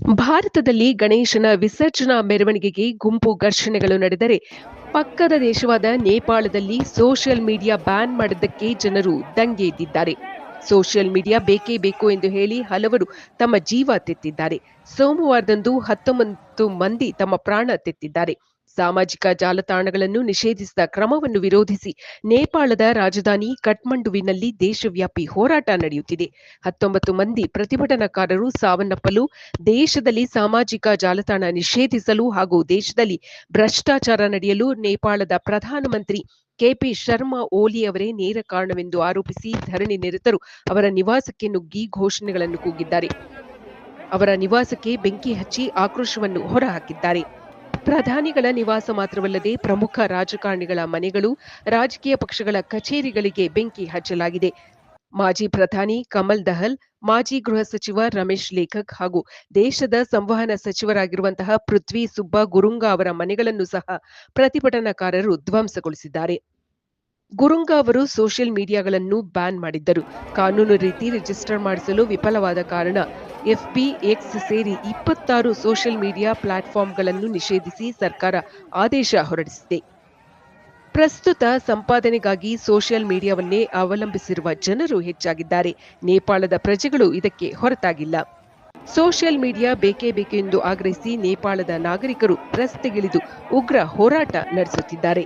ಭಾರತದಲ್ಲಿ ಗಣೇಶನ ವಿಸರ್ಜನಾ ಮೆರವಣಿಗೆಗೆ ಗುಂಪು ಘರ್ಷಣೆಗಳು ನಡೆದರೆ ಪಕ್ಕದ ದೇಶವಾದ ನೇಪಾಳದಲ್ಲಿ ಸೋಷಿಯಲ್ ಮೀಡಿಯಾ ಬ್ಯಾನ್ ಮಾಡಿದ್ದಕ್ಕೆ ಜನರು ದಂಗೆ ಎದ್ದಿದ್ದಾರೆ. ಸೋಷಿಯಲ್ ಮೀಡಿಯಾ ಬೇಕೇ ಬೇಕು ಎಂದು ಹೇಳಿ ಹಲವರು ತಮ್ಮ ಜೀವ ತೆತ್ತಿದ್ದಾರೆ. ಸೋಮವಾರದಂದು ಹತ್ತೊಂಬತ್ತು ಮಂದಿ ತಮ್ಮ ಪ್ರಾಣ ತೆತ್ತಿದ್ದಾರೆ. ಸಾಮಾಜಿಕ ಜಾಲತಾಣಗಳನ್ನು ನಿಷೇಧಿಸಿದ ಕ್ರಮವನ್ನು ವಿರೋಧಿಸಿ ನೇಪಾಳದ ರಾಜಧಾನಿ ಕಠ್ಮಂಡುವಿನಲ್ಲಿ ದೇಶವ್ಯಾಪಿ ಹೋರಾಟ ನಡೆಯುತ್ತಿದೆ. ಹತ್ತೊಂಬತ್ತು ಮಂದಿ ಪ್ರತಿಭಟನಾಕಾರರು ಸಾವನ್ನಪ್ಪಲು ದೇಶದಲ್ಲಿ ಸಾಮಾಜಿಕ ಜಾಲತಾಣ ನಿಷೇಧಿಸಲು ಹಾಗೂ ದೇಶದಲ್ಲಿ ಭ್ರಷ್ಟಾಚಾರ ನಡೆಯಲು ನೇಪಾಳದ ಪ್ರಧಾನಮಂತ್ರಿ ಕೆಪಿ ಶರ್ಮಾ ಓಲಿ ಅವರೇ ನೇರ ಕಾರಣವೆಂದು ಆರೋಪಿಸಿ ಧರಣಿ ನಿರತರು ಅವರ ನಿವಾಸಕ್ಕೆ ನುಗ್ಗಿ ಘೋಷಣೆಗಳನ್ನು ಕೂಗಿದ್ದಾರೆ. ಅವರ ನಿವಾಸಕ್ಕೆ ಬೆಂಕಿ ಹಚ್ಚಿ ಆಕ್ರೋಶವನ್ನು ಹೊರಹಾಕಿದ್ದಾರೆ. ಪ್ರಧಾನಿಗಳ ನಿವಾಸ ಮಾತ್ರವಲ್ಲದೆ ಪ್ರಮುಖ ರಾಜಕಾರಣಿಗಳ ಮನೆಗಳು, ರಾಜಕೀಯ ಪಕ್ಷಗಳ ಕಚೇರಿಗಳಿಗೆ ಬೆಂಕಿ ಹಚ್ಚಲಾಗಿದೆ. ಮಾಜಿ ಪ್ರಧಾನಿ ಕಮಲ್ ದಹಲ್, ಮಾಜಿ ಗೃಹ ಸಚಿವ ರಮೇಶ್ ಲೇಖಕ್ ಹಾಗೂ ದೇಶದ ಸಂವಹನ ಸಚಿವರಾಗಿರುವಂತಹ ಪೃಥ್ವಿ ಸುಬ್ಬ ಗುರುಂಗ ಅವರ ಮನೆಗಳನ್ನು ಸಹ ಪ್ರತಿಭಟನಾಕಾರರು ಧ್ವಂಸಗೊಳಿಸಿದ್ದಾರೆ. ಗುರುಂಗ ಅವರು ಸೋಷಿಯಲ್ ಮೀಡಿಯಾಗಳನ್ನು ಬ್ಯಾನ್ ಮಾಡಿದ್ದರು. ಕಾನೂನು ರೀತಿ ರಿಜಿಸ್ಟರ್ ಮಾಡಿಸಲು ವಿಫಲವಾದ ಕಾರಣ ಎಫ್ಬಿ ಎಕ್ಸ್ ಸೇರಿ ಇಪ್ಪತ್ತಾರು ಸೋಷಿಯಲ್ ಮೀಡಿಯಾ ಪ್ಲಾಟ್ಫಾರ್ಮ್ಗಳನ್ನು ನಿಷೇಧಿಸಿ ಸರ್ಕಾರ ಆದೇಶ ಹೊರಡಿಸಿದೆ. ಪ್ರಸ್ತುತ ಸಂಪಾದನೆಗಾಗಿ ಸೋಷಿಯಲ್ ಮೀಡಿಯಾವನ್ನೇ ಅವಲಂಬಿಸಿರುವ ಜನರು ಹೆಚ್ಚಾಗಿದ್ದಾರೆ. ನೇಪಾಳದ ಪ್ರಜೆಗಳು ಇದಕ್ಕೆ ಹೊರತಾಗಿಲ್ಲ. ಸೋಷಿಯಲ್ ಮೀಡಿಯಾ ಬೇಕೇ ಬೇಕು ಎಂದು ಆಗ್ರಹಿಸಿ ನೇಪಾಳದ ನಾಗರಿಕರು ರಸ್ತೆಗಿಳಿದು ಉಗ್ರ ಹೋರಾಟ ನಡೆಸುತ್ತಿದ್ದಾರೆ.